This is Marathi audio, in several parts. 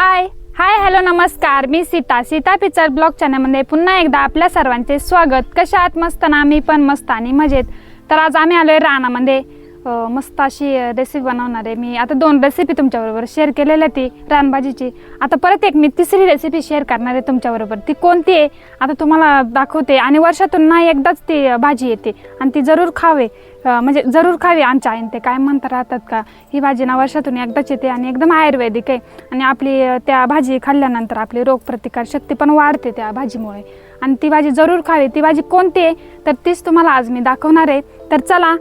हाय हाय हॅलो नमस्कार. मी सीता. सीता पिक्चर ब्लॉग चॅनलमध्ये पुन्हा एकदा आपल्या सर्वांचे स्वागत. कशा आहात? मस्त ना? मी पण मस्त आणि मजेत. तर आज आम्ही आलोय रानामध्ये. मस्त अशी रेसिपी बनवणार आहे मी. आता दोन रेसिपी तुमच्याबरोबर शेअर केलेल्या ती रानभाजीची. आता परत एक मी तिसरी रेसिपी शेअर करणार आहे तुमच्याबरोबर. ती कोणती आहे? आता तुम्हाला दाखवते. आणि वर्षातून ना एकदाच ती भाजी येते. आणि ती जरूर खावे. म्हणजे जरूर खावी आमच्या आईन ते. काय म्हणतात राहतात का? ही भाजी ना वर्षातून एकदाच येते आणि एकदम आयुर्वेदिक आहे. आणि आपली त्या भाजी खाल्ल्यानंतर आपली रोगप्रतिकार शक्ती पण वाढते त्या भाजीमुळे. आणि ती भाजी जरूर खावी. ती भाजी कोणती आहे? तर तीच तुम्हाला आज मी दाखवणार आहे. तर चला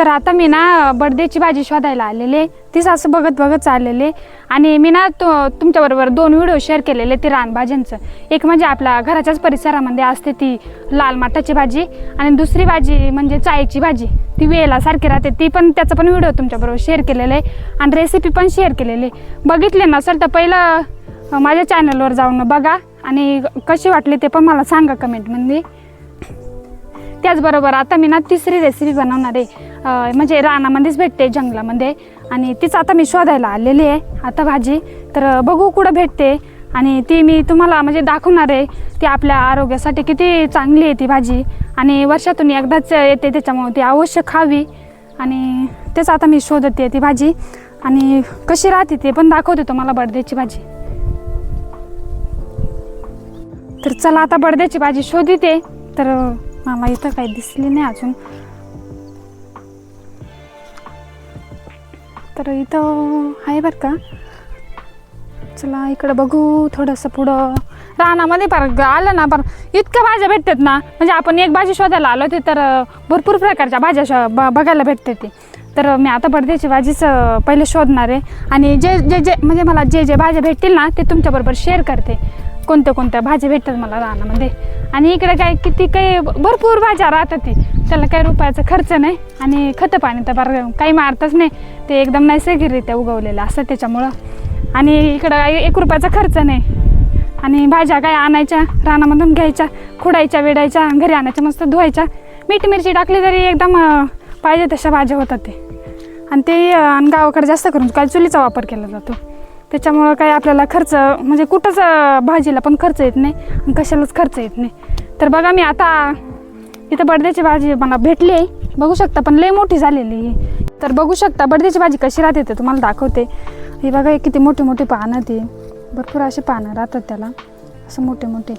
तर आता मी ना बडद्याची भाजी शोधायला आलेले. तीच असं बघत बघत चाललेले. आणि मी ना तो तुमच्याबरोबर दोन व्हिडिओ शेअर केलेले ते रानभाज्यांचं. एक म्हणजे आपल्या घराच्याच परिसरामध्ये असते ती लाल माठाची भाजी आणि दुसरी भाजी म्हणजे चायची भाजी. ती वेलासारखी राहते. ती पण त्याचा पण व्हिडिओ तुमच्याबरोबर शेअर केलेला. आहे आणि रेसिपी पण शेअर केलेली. आहे बघितले नसेल तर पहिलं माझ्या चॅनलवर जाऊन बघा. आणि कशी वाटली ते पण मला सांगा कमेंटमध्ये त्याचबरोबर आता मी ना तिसरी रेसिपी बनवणार आहे. म्हणजे रानामध्येच भेटते जंगलामध्ये. आणि तीच आता मी शोधायला आलेली आहे आता भाजी. तर बघू कुठं भेटते. आणि ती मी तुम्हाला म्हणजे दाखवणार आहे ती आपल्या आरोग्यासाठी किती चांगली आहे ती भाजी. आणि वर्षातून एकदाच येते त्याच्यामुळे ती अवश्य खावी. आणि तेच आता मी शोधते ती भाजी. आणि कशी राहते ते पण दाखवते तुम्हाला बडद्याची भाजी. तर चला आता बडद्याची भाजी शोधते. तर मला इथं काही दिसली नाही अजून. तर इथं आहे बरं का? चला इकडं बघू थोडंसं पुढं. रानामध्ये पर आलं ना पर इतक्या भाज्या भेटतात ना. म्हणजे आपण एक भाजी शोधायला आलो ते तर भरपूर प्रकारच्या भाज्या शो ब बघायला भेटते ते. तर मी आता पडद्याची भाजीच पहिले शोधणार आहे. आणि जे जे जे म्हणजे मला जे जे भाज्या भेटतील ना ते तुमच्याबरोबर शेअर करते. कोणत्या कोणत्या भाज्या भेटतात मला रानामध्ये? आणि इकडे काय किती काही भरपूर भाज्या राहतात ती. त्याला काही रुपयाचा खर्च नाही आणि खतं पाणी तर बरं काही मारतच नाही. ते एकदम नैसर्गिकरित्या उगवलेलं असतं त्याच्यामुळं. आणि इकडं एक रुपयाचा खर्च नाही. आणि भाज्या काय आणायच्या रानामधून घ्यायच्या खुडायच्या वेडायच्या घरी आणायच्या मस्त धुवायच्या. मीठ मिरची टाकली तरी एकदम पाहिजे तशा भाज्या होतात ते. आणि ते आणि गावाकडे जास्त करून काय चुलीचा वापर केला जातो. त्याच्यामुळं काय आपल्याला खर्च म्हणजे कुठंच भाजीला पण खर्च येत नाही आणि कशालाच खर्च येत नाही. तर बघा मी आता इथं बडद्याची भाजी मला भेटली आहे. बघू शकता पण लय मोठी झालेली आहे. तर बघू शकता बडद्याची भाजी कशी राहते ते तुम्हाला दाखवते. हे बघा किती मोठी मोठी पानं ती भरपूर अशी पानं राहतात त्याला. असं मोठे मोठे.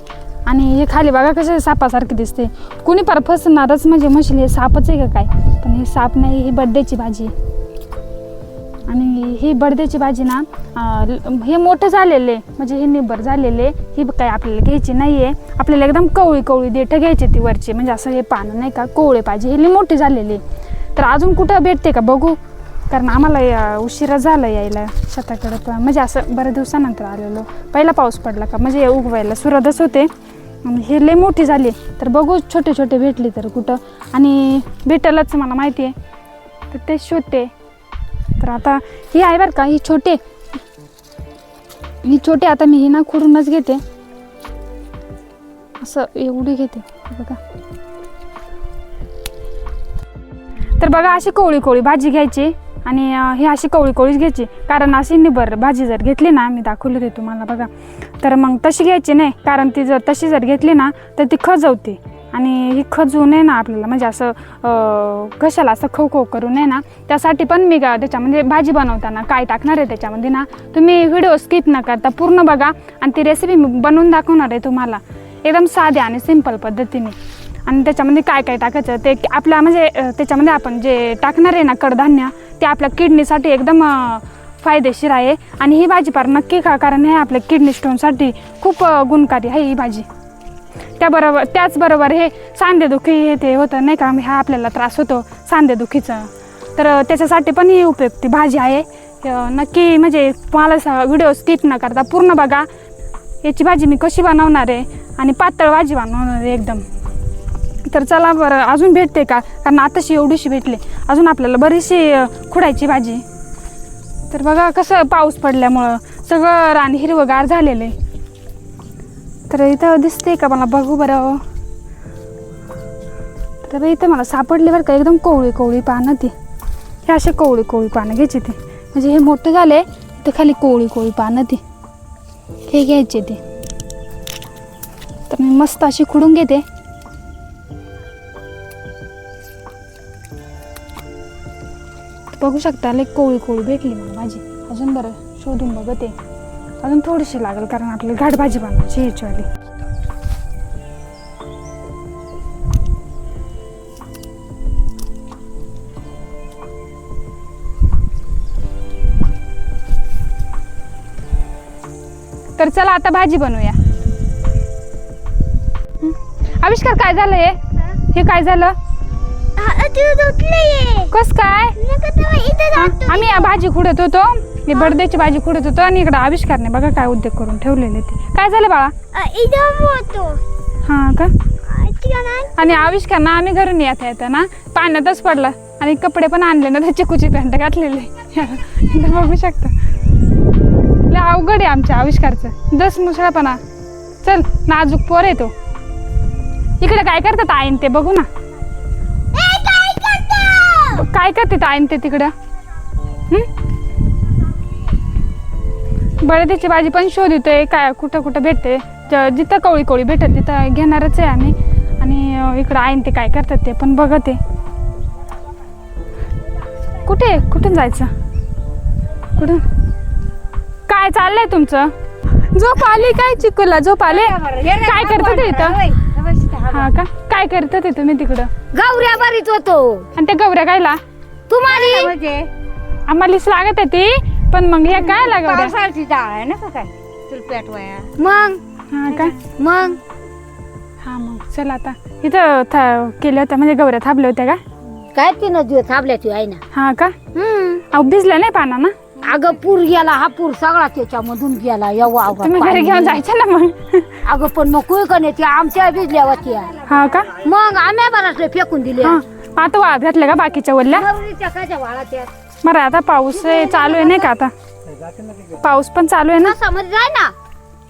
आणि हे खाली बघा कसे सापासारखे दिसते. कुणी पर फसणारच म्हणजे मशील हे सापच आहे का काय? पण हे साप नाही ही बड्डेची भाजी आहे. आणि ही बडद्याची भाजी ना हे मोठं झालेले म्हणजे हे निबर झालेले ही काय आपल्याला घ्यायची नाही आहे आपल्याला एकदम कवळी कवळी देठं घ्यायची ती वरची म्हणजे असं हे पानं नाही का कोवळे पाहिजे हे लई मोठी झालेली. तर अजून कुठं भेटते का बघू? कारण आम्हाला उशिरा झाला यायला शेताकडं पण. म्हणजे असं बऱ्याच दिवसानंतर आलेलो. पहिला पाऊस पडला का म्हणजे उगवायला सुरुवातच होते. आणि हे लई मोठी झाली. तर बघू छोटे छोटे भेटले तर कुठं. आणि भेटेलच मला माहिती आहे तर ते शोधते. तर आता ही आहे बरं का ही छोटे. ही छोटे आता मी ही ना खुरूनच घेते. असं एवढी घेते बघा. तर बघा अशी कोवळी कोवळी भाजी घ्यायची आणि ही अशी कोवळी कोवळीच घ्यायची. कारण अशी निबर भाजी जर घेतली ना मी दाखवली ते तुम्हाला बघा. तर मग तशी घ्यायची नाही कारण ती जर तशी जर घेतली ना तर ती खजवते. आणि ही खजून नये ना आपल्याला म्हणजे असं कशाला असं खव खो करू नये ना त्यासाठी पण मी गा- त्याच्यामध्ये म्हणजे भाजी बनवताना काय टाकणार आहे त्याच्यामध्ये ना तुम्ही व्हिडिओ स्किप न करता पूर्ण बघा आणि ती रेसिपी मी बनवून दाखवणार आहे तुम्हाला. एकदम साध्या आणि सिंपल पद्धतीने. आणि त्याच्यामध्ये काय काय टाकायचं ते आपल्या म्हणजे त्याच्यामध्ये आपण जे टाकणार आहे ना कडधान्य ते आपल्या किडनीसाठी एकदम फायदेशीर आहे. आणि ही भाजी पार नक्की खा कारण हे आपल्या किडनी स्टोनसाठी खूप गुणकारी आहे ही भाजी. त्याबरोबर त्याचबरोबर हे सांधेदुखी हे ते होतं नाही का? हा आपल्याला त्रास होतो सांधेदुखीचं तर त्याच्यासाठी पण ही उपयुक्ती भाजी आहे. नक्की म्हणजे मला व्हिडिओ स्किप न करता पूर्ण बघा. याची भाजी मी कशी बनवणार आहे आणि पातळ भाजी बनवणार आहे एकदम. तर चला बरं अजून भेटते का? कारण आताशी एवढीशी भेटली. अजून आपल्याला बरीचशी खुडायची भाजी. तर बघा कसं पाऊस पडल्यामुळं सगळं रान हिरवंगार झालेलं आहे. तर इथं दिसते का मला? बघू बरं. तर इथं मला सापडले बरं का एकदम कोवळी कोवळी पानं ती. हे असे कोवळी कोवळी पानं घ्यायची ती. म्हणजे हे मोठं झाले तर खाली कोवळी कोवळी पानं ती. हे घ्यायचे ते. तर मी मस्त अशी खुडून घेते. बघू शकता लई कोवळी कोवळी भेटली मला माझी. अजून बरं शोधून बघते. अजून थोडीशी लागेल कारण आपली घाट भाजी बनवायची ह्याच्यावाली तर चला आता भाजी बनवूया? आविष्कार काय झालं हे? हे काय झालं? कस काय? आम्ही या भाजी खुडत होतो. हे बडद्याची भाजी खुडत होतो आणि इकडे आविष्कारने बघा काय उद्योग करून ठेवलेले ते. काय झालं बाळा? हा का? आणि आविष्कार ना आम्ही घरून येता येता ना पाण्यातच पडला. आणि कपडे पण आणले ना त्याची कुची पॅन्ट घातलेले. बघू शकता. अवघड आहे आमच्या आविष्कारचं. दस मुसळापणा. चल नाजूक पोर आहे तो. इकडे काय करतात आईन ते बघू ना. काय करते? आईन ते तिकडं? हं? बळदीची भाजी पण शोधतोय काय कुठं कुठं भेटते? ज- जिथं कवळी कवळी भेटत तिथं घेणारच आहे आम्ही. आणि अं, इकडं आईन ते काय करतात ते पण बघते कुठे कुठून जायचं? कुठून? काय चाललंय तुमचं? झोप आली काय चिकूला? झोप आले? काय करतात ते इथं? हा का? काय करतात ते तुम्ही तिकडं? गौऱ्या बरीच होतो. आणि त्या गौऱ्या कायला? तुम्हाला? आम्हालाच लागत आहे ती. पण मग हे काय लागवड्या पावसाळची डाळ आहे ना का काय? तुला पेटवाया मग? हा का? मग? हा मग चल आता. इथं था केल्या होत्या म्हणजे गौऱ्या थांबल्या होत्या का? काय तिनं दिवस थांबल्याची आहे ना. हा का? हम्म. अहो भिजल्या नाही पाना ना अगं पूर गेला हा पूर सगळा त्याच्यामधून गेला. एवढा तुम्ही घरी. घेऊन जायचं ना मग? अगं पण मग कुय कण्याची आमच्या भिजल्या होत्या. हा का? मग आम्ही बराच फेकून दिले. हा. आता वाळ घातल्या का बाकीच्या वल्ल्या? नवरीच्या काच्या वाळा त्या बरं आता पाऊस आहे, चालू आहे नाही का आता? पाऊस पण चालू आहे ना? समोर जाय ना.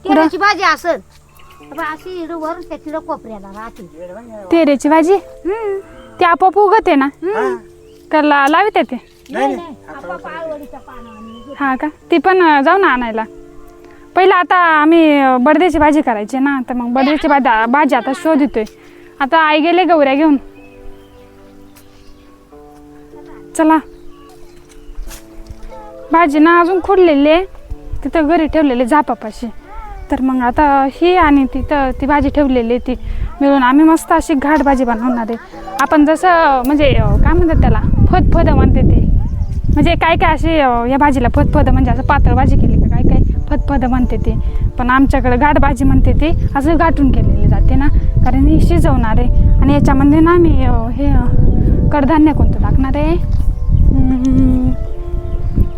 केळ्याची भाजी असल. अबा, अशी इडू वरून त्या तिला कोपऱ्याला राहते. तेरेची भाजी? हम्म. ती आपोआप उगते ना? का ला लावित ते? नाही, नाही. आपाप आळवडीच्या पानावर हा का? ती पण अं, जाऊ ना आणायला. पहिलं आता आम्ही अं, बडद्याची भाजी करायची ना? तर मग बडद्याची भाजी भाजी आता शोधतोय. आता आई गेले गौऱ्या घेऊन. चला. भाजी ना अजून खोडलेली आहे. तिथं घरी ठेवलेले झापापाशी. तर मग आता ही आणि तिथं ती भाजी ठेवलेली आहे ती. मिळून आम्ही मस्त अशी घाट भाजी बनवणार आहे. आपण जसं म्हणजे काय म्हणतात त्याला? फद म्हणते ते. म्हणजे काय काय अशी या भाजीला फद म्हणजे असं पातळ भाजी केली का काय काय? फदफद म्हणते ते. पण आमच्याकडे गाठ भाजी म्हणते ती. असं गाठून केलेली जाते ना. कारण ही शिजवणार आहे. आणि याच्यामध्ये ना मी हे कडधान्य कोणतं टाकणार आहे?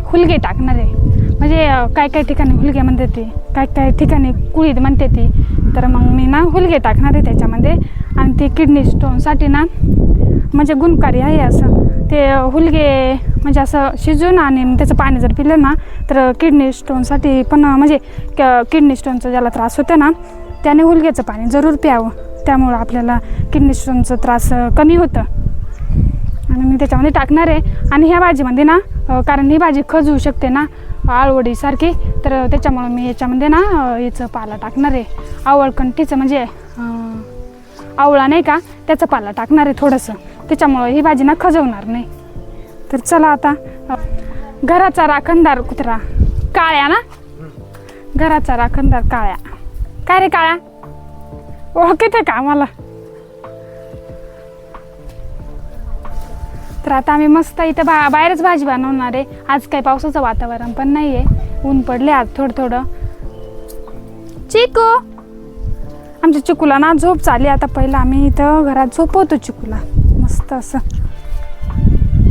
हुलगे टाकणार. आहे म्हणजे काय काय ठिकाणी हुलगे म्हणते ते काय काय ठिकाणी कुळीद म्हणते ती तर मग मी ना हुलगे टाकणार आहे त्याच्यामध्ये. आणि ते किडनी स्टोनसाठी ना म्हणजे गुणकारी आहे असं. ते हुलगे म्हणजे असं शिजून आणि त्याचं पाणी जर पिलं ना तर किडनी स्टोनसाठी पण म्हणजे किडनी स्टोनचा ज्याला त्रास होतो ना त्याने हुलग्याचं पाणी जरूर प्यावं. त्यामुळं आपल्याला किडनी स्टोनचा त्रास कमी होतं. आणि मी त्याच्यामध्ये टाकणार आहे. आणि ह्या भाजीमध्ये ना कारण ही भाजी खजवू शकते ना आळवडीसारखी तर त्याच्यामुळं मी याच्यामध्ये ना याचं पाला टाकणार आहे. आवळकंठीचं म्हणजे आवळा नाही का त्याचं पाला टाकणार आहे थोडंसं. त्याच्यामुळं ही भाजी ना खजवणार नाही. तर चला आता घराचा राखणदार कुत्रा काळ्या ना? घराचा राखणदार काळ्या. काय रे काळ्या? ओळखते का मला तर आता आम्ही मस्त इथं बा बाहेरच भाजी बनवणार आहे. आज काही पावसाचं वातावरण पण नाही आहे ऊन पडले आज थोडं थोडं. चिकू! आमच्या चिकूला ना झोप चालली. आता पहिलं आम्ही इथं घरात झोपवतो चिकूला. मस्त असं.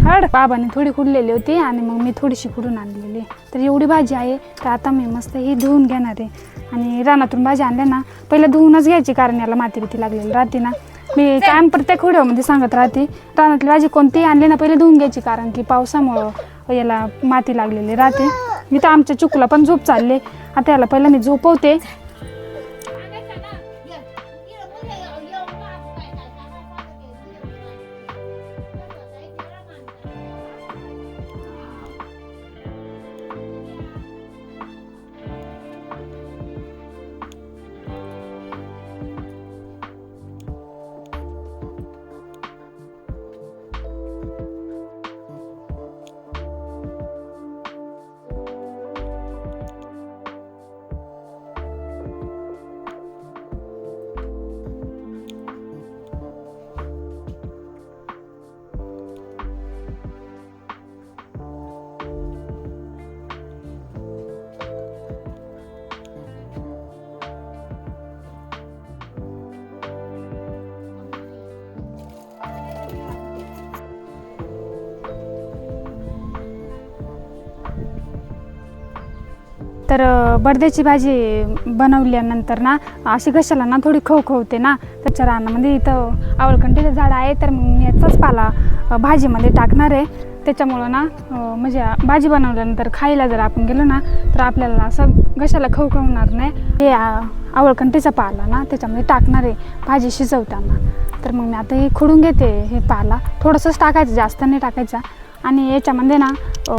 हड! बाबाने थोडी कुडलेली होती आणि मग मी थोडीशी कुडून आणलेली. तर एवढी भाजी आहे. तर आता मी मस्त ही धुवून घेणार आहे. आणि रानातून भाजी आणल्या ना पहिलं धुवूनच घ्यायची कारण याला माती बिती लागलेली राहते ना. मी कायम प्रत्येक व्हिडिओमध्ये सांगत राहते रानातली भाजी कोणतीही आणली ना पहिले धुवून घ्यायची कारण की पावसामुळं याला माती लागलेली राहते. मी तर आमच्या चुकला पण झोप चालले. आता याला पहिलं मी झोपवते. तर बडद्याची भाजी बनवल्यानंतर ना अशी घशाला ना थोडी खवखवते ना त्याच्या रानामध्ये इथं आवळकंटीचं झाड आहे तर मग मी याचाच पाला भाजीमध्ये टाकणार आहे. त्याच्यामुळं ना म्हणजे भाजी बनवल्यानंतर खायला जर आपण गेलो ना तर आपल्याला असं घशाला खवखवणार नाही. हे आवळकंठीचा आवळकंटीचा पाला ना त्याच्यामध्ये टाकणार आहे भाजी शिजवताना. तर मग मी आता हे खोडून घेते हे पाला. थोडंसंच टाकायचं जास्त नाही टाकायचा. आणि याच्यामध्ये ना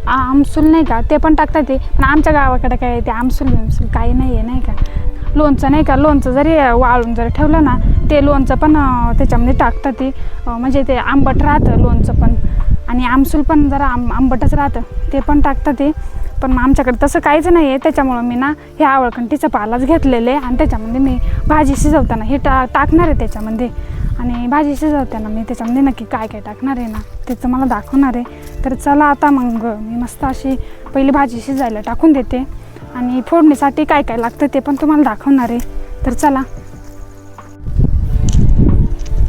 आमसूल नाही का ते पण टाकतात ते. पण आमच्या गावाकडे काय ते आमसूल बिमसूल काही नाही आहे नाही का? लोणचं नाही का लोणचं जरी वाळून जर ठेवलं ना ते लोणचं पण त्याच्यामध्ये टाकतात ते. म्हणजे ते आंबट राहतं लोणचं पण. आणि आमसूल पण जरा आंब आंबटच राहतं ते पण टाकतात ते. पण मग आमच्याकडे तसं काहीच नाही आहे त्याच्यामुळं मी ना हे आवळकंटीचा पालाच घेतलेले आहे. आणि त्याच्यामध्ये मी भाजी शिजवताना हे टा टाकणार आहे त्याच्यामध्ये. आणि भाजी शिजवताना मी त्याच्यामध्ये नक्की काय काय टाकणार आहे ना ते मला दाखवणार आहे. तर चला आता मग मी मस्त अशी पहिली भाजी शिजायला टाकून देते. आणि फोडणीसाठी काय काय लागतं ते पण तुम्हाला दाखवणार आहे. तर चला.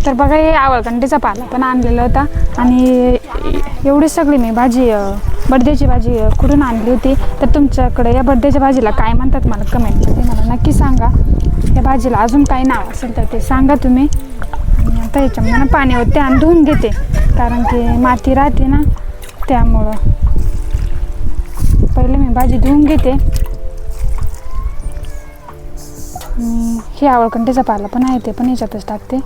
तर बघा हे आवळकंडीचा पाला पण आणलेला होता. आणि एवढी सगळी मी भाजी बड्डेची भाजी कुठून आणली होती. तर तुमच्याकडे या बड्डेच्या भाजीला काय म्हणतात मला कमेंटमध्ये मला नक्की सांगा. या भाजीला अजून काही नाव असेल तर ते सांगा तुम्ही. आता याच्यामध्ये पाणी होते आणि धुवून घेते. कारण की माती राहते ना. त्यामुळं. पहिले मी भाजी धुवून घेते. हे आवळकंटीचा पाला पण आहे ते पण याच्यातच टाकते.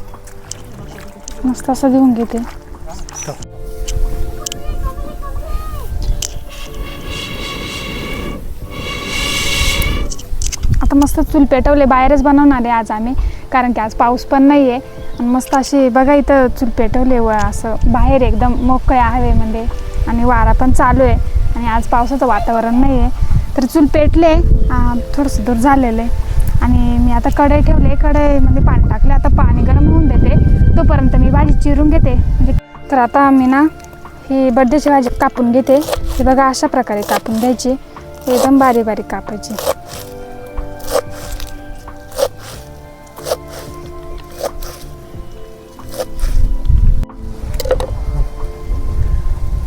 मस्त असं धुवून घेते. आता मस्त चूल पेटवले बाहेरच बनवणार आहे आज आम्ही. कारण की आज पाऊस पण नाही आहे आणि मस्त अशी बघा इथं चूल पेटवले व असं बाहेर एकदम मोकळ्या हवेमध्ये म्हणजे. आणि वारा पण चालू आहे. आणि आज पावसाचं वातावरण नाही आहे तर चूल पेटले थोडंसं दूर झालेलं आहे. आणि मी आता कढई ठेवले कढईमध्ये पाणी टाकले. आता पाणी गरम होऊन देते. तोपर्यंत मी भाजी चिरून घेते. म्हणजे तर आता मी ना ही बड्डेची भाजी कापून घेते. हे बघा अशा प्रकारे कापून घ्यायची. एकदम बारीक बारीक कापायची.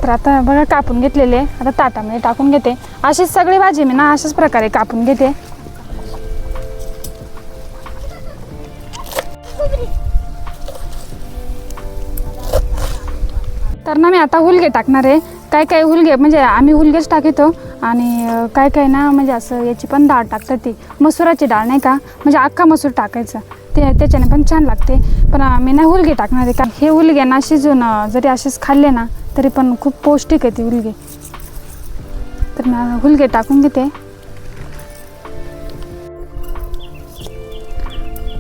तर आता बघा कापून घेतलेले. आता ताटामध्ये टाकून घेते. अशीच सगळी भाजी मी ना अशाच प्रकारे कापून घेते. तर ना मी आता हुलगे टाकणार आहे. काय काय हुलगे म्हणजे आम्ही हुलगेच टाकतो. आणि काय काय ना म्हणजे असं याची पण डाळ टाकतात ती. मसुराची डाळ नाही का? म्हणजे अख्खा मसूर टाकायचं. ते त्याच्याने पण छान लागते. पण मी ना हुलगे टाकणार आहे. का हे हुलगे ना शिजून जरी असेच खाल्ले ना तरी पण खूप पौष्टिक आहे ती हुलगे तर ना हुलगे टाकून घेते.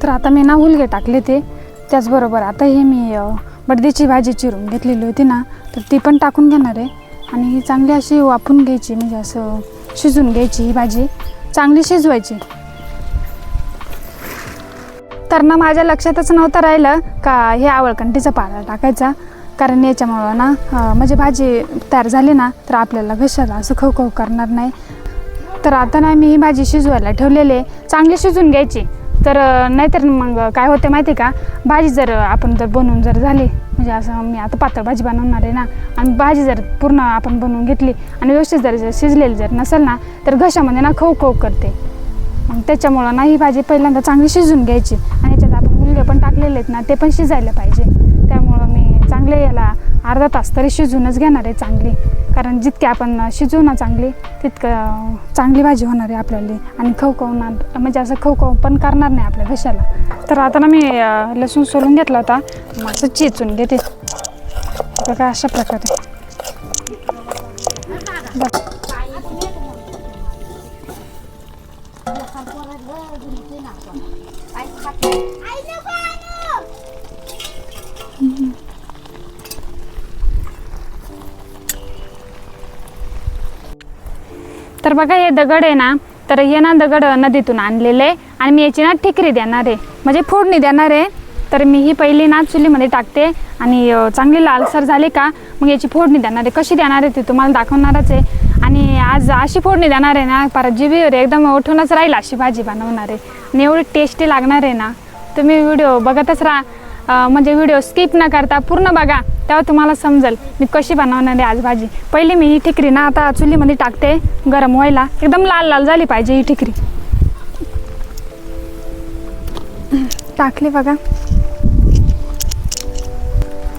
तर आता मी ना हुलगे टाकले ते. त्याचबरोबर आता हे मी बडदीची भाजी चिरून घेतलेली होती ना तर ती पण टाकून घेणार आहे. आणि ही चांगली अशी वाफून घ्यायची म्हणजे असं शिजून घ्यायची ही भाजी. चांगली शिजवायची. तर ना माझ्या लक्षातच नव्हतं राहिलं का हे आवळकंटीचा पाला टाकायचा. कारण याच्यामुळं ना म्हणजे भाजी तयार झाली ना तर आपल्याला घशाला असं खवखव करणार नाही. तर आता ना मी ही भाजी शिजवायला ठेवलेली आहे. चांगली शिजून घ्यायची. तर नाहीतर मग काय होते माहिती आहे का? भाजी जर आपण जर बनवून जर झाली म्हणजे असं मी आता पातळ भाजी बनवणार आहे ना आणि भाजी जर पूर्ण आपण बनवून घेतली आणि व्यवस्थित जर जर शिजलेली जर नसेल ना तर घशामध्ये ना खव खव करते. मग त्याच्यामुळं ना ही भाजी पहिल्यांदा चांगली शिजून घ्यायची. आणि याच्यात आपण मुलगे पण टाकलेले आहेत ना ते पण शिजायला पाहिजे. चांगले याला अर्धा तास तरी शिजूनच घेणार आहे चांगली कारण जितकी आपण शिजवू ना चांगली तितकं चांगली भाजी होणार आहे आपल्याला आणि खवखवणार म्हणजे असं खवखव पण करणार नाही आपल्या घशाला तर आता ना मी लसूण सोलून घेतला होता मग असं चेचून घेते बघा अशा प्रकारे बघ तर बघा हे दगड आहे ना तर हे ना दगड नदीतून आणलेले आणि मी याची ना ठिकरी देणार आहे. म्हणजे फोडणी देणार आहे. तर मी ही पहिली ना चुलीमध्ये टाकते आणि चांगली लालसर झाली का मग याची फोडणी देणार आहे. कशी देणार आहे ती तुम्हाला दाखवणारच आहे. आणि आज अशी फोडणी देणार आहे ना परत एकदम उठूनच राहील अशी भाजी बनवणार आहे. आणि एवढी टेस्टी लागणार आहे ना. तुम्ही व्हिडिओ बघतच राहा. म्हणजे व्हिडिओ स्किप न करता पूर्ण बघा तेव्हा तुम्हाला समजेल मी कशी बनवणार आहे आज भाजी. पहिली मी ही ठिकरी ना आता चुलीमध्ये टाकते गरम व्हायला. एकदम लाल लाल झाली पाहिजे ही ठिकरी. टाकली बघा.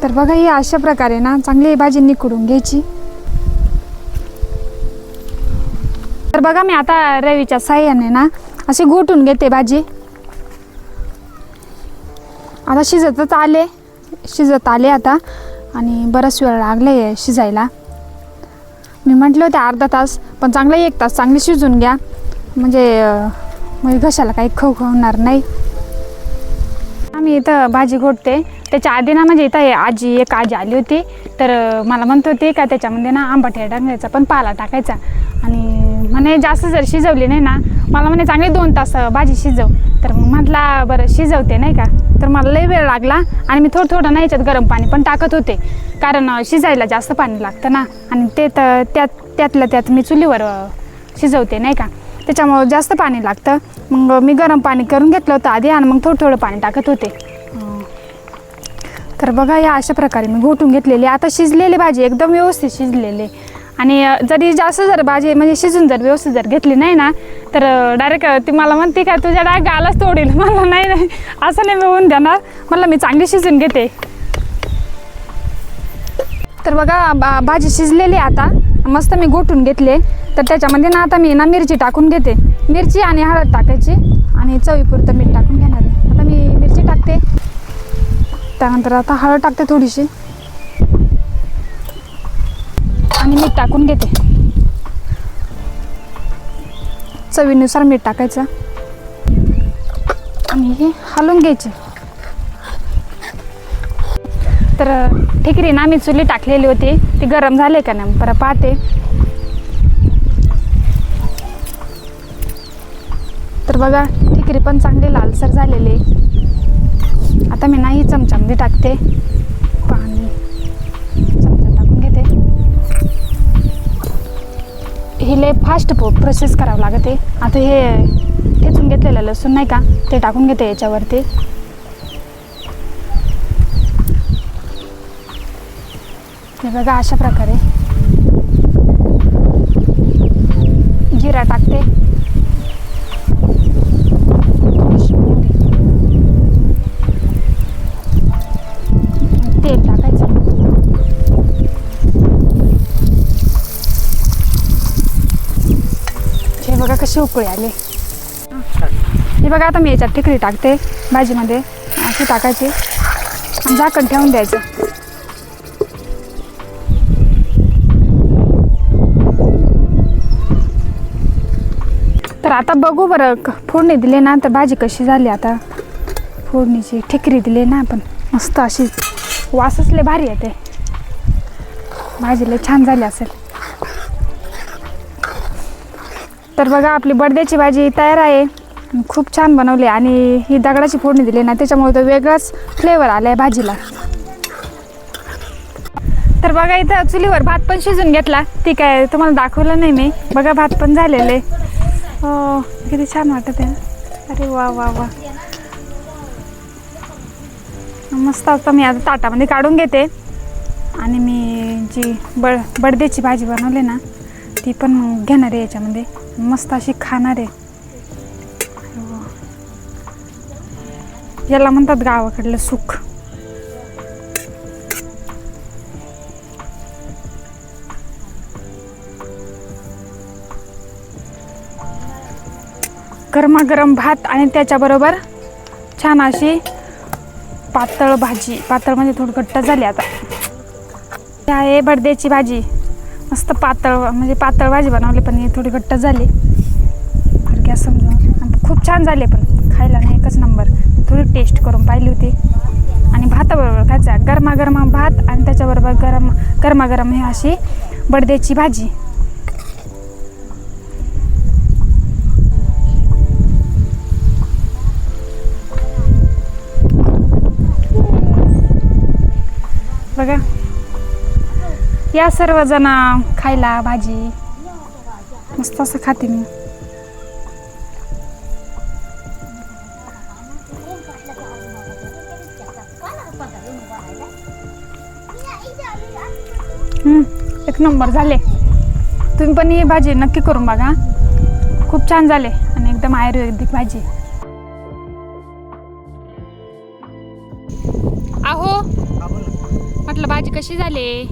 तर बघा ही अशा प्रकारे ना चांगली भाजी निकडून घ्यायची. तर बघा मी आता रवीच्या साह्याने ना अशी घोटून घेते भाजी. आता शिजतच आले. शिजत आले आता. आणि बराच वेळ लागला आहे शिजायला. मी म्हटलं होते अर्धा तास पण चांगलं एक तास चांगली शिजून घ्या. म्हणजे म्हणजे घशाला काही खव होणार नाही. आम्ही इथं भाजी घोटते. त्याच्या आधी ना म्हणजे इथं आजी एक आजी आली होती. तर मला म्हणत होती का त्याच्यामध्ये ना आंबाट्या टाकायचा पण पाला टाकायचा. आणि म्हणे जास्त जर शिजवली नाही ना मला म्हणे चांगली दोन तास भाजी शिजव. तर मग म्हटला बरं शिजवते नाही का? तर मला लई वेळ लागला आणि मी थोडं थोडं नाही याच्यात गरम पाणी पण टाकत होते. कारण शिजायला जास्त पाणी लागतं ना. आणि ते तर त्यात त्यातल्या त्यात मी चुलीवर शिजवते नाही का? त्याच्यामुळं जास्त पाणी लागतं. मग मी गरम पाणी करून घेतलं होतं आधी आणि मग थोडं थोडं पाणी टाकत होते. तर बघा या अशा प्रकारे मी घोटून घेतलेली. आता शिजलेली भाजी एकदम व्यवस्थित शिजलेली. आणि जरी जास्त जर भाजी म्हणजे शिजून जर व्यवस्थित जर घेतली नाही ना तर डायरेक्ट ती मला म्हणते का तुझ्या डायरेक्ट गालाच तोडील. मला नाही नाही असं नाही मी होऊन देणार. मला मी चांगली शिजून घेते. तर बघा बा भाजी शिजलेली आहे आता. मस्त मी गोठून घेतले. तर त्याच्यामध्ये ना आता मी ना मिरची टाकून घेते. मिरची आणि हळद टाकायची. आणि चवीपुरतं मीठ टाकून घेणार आहे. आता मी मिरची टाकते. त्यानंतर आता हळद टाकते थोडीशी. आणि मीठ टाकून घेते. चवीनुसार मीठ टाकायचं. आणि हे हलवून घ्यायचे. तर ठिकरी ना मी चुली टाकलेली होती. ती गरम झाले का नाही? बरं पाहते. तर बघा ठिकरी पण चांगली लालसर झालेली आता मी नाही चमचमदी टाकते. हे लय फास्ट प्रोसेस करावं लागते. आता हे ठेचून घेतलेलं लसूण नाही का ते टाकून घेते याच्यावरती. हे बघा अशा प्रकारे जिरा टाकते थोडीशी मोहरी. तेल टाकायचं हे बघा कशी उकळी आली. हे बघा आता मी याच्यात ठिकरी टाकते भाजीमध्ये. अशी टाकायची. आणि झाकण ठेवून द्यायचं. तर आता बघू बरं फोडणी दिली ना तर भाजी कशी झाली आता. फोडणीची ठिकरी दिली ना आपण. मस्त अशी वासच लय भारी येते. भाजी लय छान झाली असेल. तर बघा आपली बडद्याची भाजी तयार आहे. खूप छान बनवली आणि ही दगडाची फोडणी दिली ना त्याच्यामुळे तो वेगळाच फ्लेवर आला आहे भाजीला. तर बघा इथं चुलीवर भात पण शिजून घेतला. ती काय तुम्हाला दाखवलं नाही मी. बघा भात पण झालेले. हो किती छान वाटत आहे. अरे वा वा वा. मस्त आता मी आता ताटामध्ये काढून घेते. आणि मी जी बड बडदेची भाजी बनवली ना ती पण घेणार आहे याच्यामध्ये. मस्त अशी खाणार आहे. याला म्हणतात गावाकडलं सुख. गरमागरम भात आणि त्याच्याबरोबर छान अशी पातळ भाजी. पातळ म्हणजे थोडी घट्ट झाली आता. आहे बडद्याची भाजी. मस्त पातळ म्हणजे पातळ भाजी बनवली पण ही थोडी घट्ट झाली. तर गॅस समजून आणि खूप छान झाले पण खायला नाही एकच नंबर. थोडी टेस्ट करून पाहिली होती. आणि भाताबरोबर खायचा गरमागरम भात आणि त्याच्याबरोबर गरम गरमागरम हे अशी बडद्याची भाजी. या सर्वजण खायला भाजी. मस्त असं खाते मी. एक नंबर झाले. तुम्ही पण ही भाजी नक्की करून बघा. खूप छान झाले आणि एकदम आयुर्वेदिक भाजी. अहो म्हटलं भाजी कशी झाली?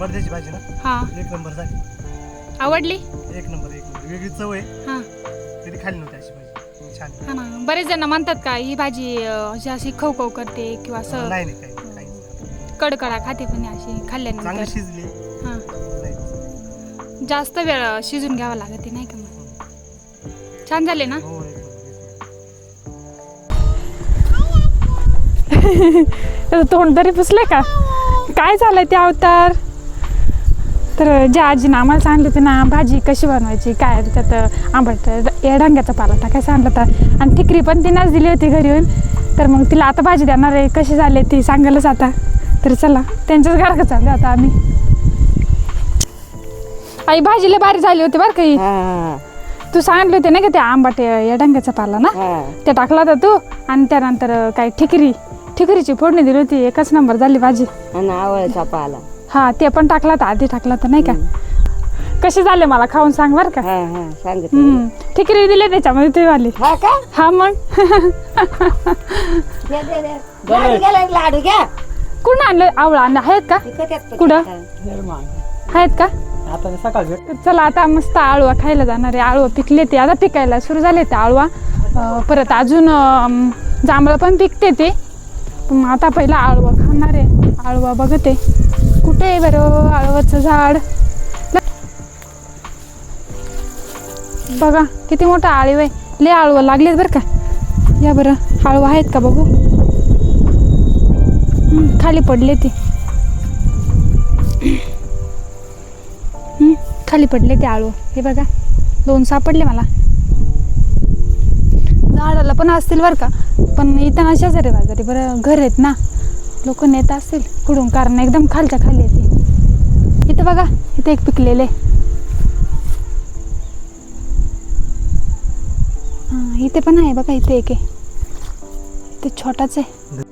बडद्याची भाजी ना? हा. एक नंबर झाली. आवडली? एक नंबर एक नंबर. वेगळी चव आहे. हा. कधी खाली नव्हती अशी भाजी. छान. हा ना. बरेच जण म्हणतात का ही भाजी अं, अशी अशी खव खव करते किंवा असं नाही नाही काही नाही, काही नाही. कडकडा खाते पण अशी चांगली खाल्ल्यानंतर शिजली. हा. नाही. जास्त वेळ शिजून घ्यावं लागते नाही का मग? छान झाले ना? हो एक नंबर, एक नंबर. त्याचं तोंड तरी पुसले का? काय झालंय ते अवतार? तर ज्या आजीनं आम्हाला सांगितलं होते ना भाजी कशी बनवायची काय त्याच्यात आंबट या डांग्याचा पाला टाकायचा सांगितलं होता. आणि ठिकरी पण तिनंच दिली होती घरी येऊन. तर मग तिला आता भाजी देणार आहे कशी झाली ती सांगायलाच आता. तर चला त्यांच्याच घरात चाललो आता आम्ही. आई भाजीला भारी झाली होती बरं काही तू सांगितले होते ना का ते आंबट या डांग्याचा पाला ना? ते टाकला होता तू. आणि त्यानंतर काय ठिकरी ठिकरीची फोडणी दिली होती. एकच नंबर झाली भाजी. आणि आवळचा पाला. हा ते पण टाकला होता आधी टाकला होता नाही का? कसे झाले मला खाऊन सांग बर का? हा हा हम्म. ठिकरी दिले त्याच्यामध्ये ते वाली. हा का? हा मग. दे, दे, दे. लाडू घ्या लाडू, लाडू घ्या. कुठं आणलं? आवळा आणलं? आहेत का? विकत कुठं? हा. आहेत का? चला आता मस्त आळूवा खायला जाणार आहे. आळूवा पिकले ते. आता पिकायला सुरू झाले ते आळूवा. अं, परत अजून अं, जांभळं पण पिकते ते. पण आता पहिला आळूवा खाणार आहे. आळूवा बघते. ते बरं आळूवाचं झाड. बघा किती मोठा आळीव आहे ले आळूवा लागलेत बरं का. या बरं आळूवा आहेत का बघू? खाली पडले ते. खाली पडले ते आळू. हे बघा दोन सापडले मला. झाडाला पण असतील बरं का. पण इथं ना शेजारी बाजारी. बरं घर आहेत ना. लोक नेत असतील कुडून कारण एकदम खालच्या खाली येते इथं बघा इथं एक पिकलेले हां इथे पण आहे बघा इथे एक आहे. ते छोटाच आहे.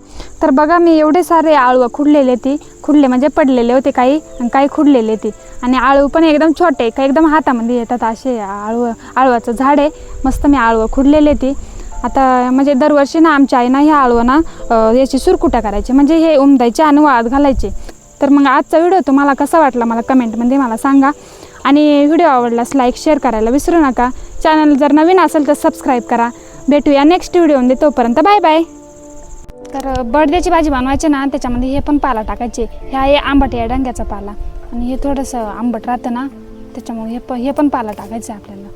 तर बघा मी एवढे सारे आळू खुडलेले ती खुडले म्हणजे पडलेले होते काही आणि काही खुडलेले ती. आणि आळू पण एकदम छोटे काही एकदम हातामध्ये येतात असे आळू आळूचं झाड आहे. मस्त मी आळू खुडलेले ती. आता म्हणजे दरवर्षी ना आमच्या आई ना ह्या आळू ना याची सुरकुट्या करायची? म्हणजे हे उमदायचे आणि वाळत घालायचे. तर मग आजचा व्हिडिओ तुम्हाला कसा वाटला मला कमेंटमध्ये मला सांगा. आणि व्हिडिओ आवडलास लाईक शेअर करायला विसरू नका. चॅनल जर नवीन असेल तर सबस्क्राईब करा. भेटूया नेक्स्ट व्हिडिओमध्ये. तोपर्यंत बाय बाय तर बडद्याची भाजी बनवायची ना त्याच्यामध्ये हे पण पाला टाकायचे. ह्या हे आंबट या डांग्याचा पाला. आणि हे थोडंसं आंबट राहतं ना त्याच्यामुळे हे प हे पण पाला टाकायचं आहे आपल्याला.